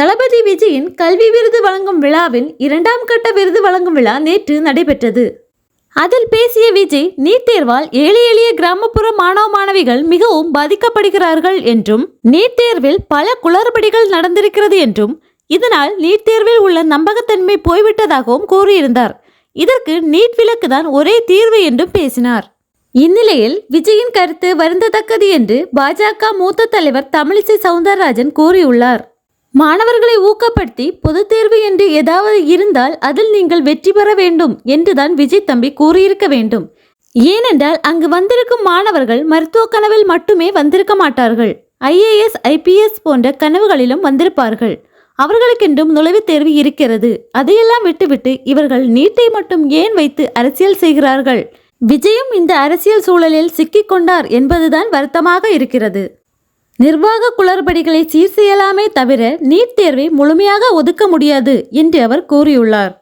தளபதி விஜயின் கல்வி விருது வழங்கும் விழாவின் இரண்டாம் கட்ட விருது வழங்கும் விழா நேற்று நடைபெற்றது. அதில் பேசிய விஜய் நீட் தேர்வால் ஏழை எளிய கிராமப்புற மாணவ மாணவிகள் மிகவும் பாதிக்கப்படுகிறார்கள் என்றும் நீட் தேர்வில் பல குளறுபடிகள் நடந்திருக்கிறது என்றும் இதனால் நீட் தேர்வில் உள்ள நம்பகத்தன்மை போய்விட்டதாகவும் கூறியிருந்தார். இதற்கு நீட் விலக்கு தான் ஒரே தீர்வு என்றும் பேசினார். இந்நிலையில் விஜயின் கருத்து வருந்தத்தக்கது என்று பாஜக மூத்த தலைவர் தமிழிசை சவுந்தரராஜன் கூறியுள்ளார். மாணவர்களை ஊக்கப்படுத்தி பொதுத் தேர்வு என்று ஏதாவது இருந்தால் அதில் நீங்கள் வெற்றி பெற வேண்டும் என்றுதான் விஜய் தம்பி கூறியிருக்க வேண்டும். ஏனென்றால் அங்கு வந்திருக்கும் மாணவர்கள் மருத்துவ கனவில் மட்டுமே வந்திருக்க மாட்டார்கள். ஐஏஎஸ் ஐபிஎஸ் போன்ற கனவுகளிலும் வந்திருப்பார்கள். அவர்களுக்கென்றும் நுழைவுத் தேர்வு இருக்கிறது. அதையெல்லாம் விட்டுவிட்டு இவர்கள் நீட்டை மட்டும் ஏன் வைத்து அரசியல் செய்கிறார்கள்? விஜயும் இந்த அரசியல் சூழலில் சிக்கிக்கொண்டார் என்பதுதான் வருத்தமாக இருக்கிறது. நிர்வாக குளறுபடிகளை சீர் செய்யலாமே தவிர நீட் தேர்வை முழுமையாக ஒதுக்க முடியாது என்று அவர் கூறியுள்ளார்.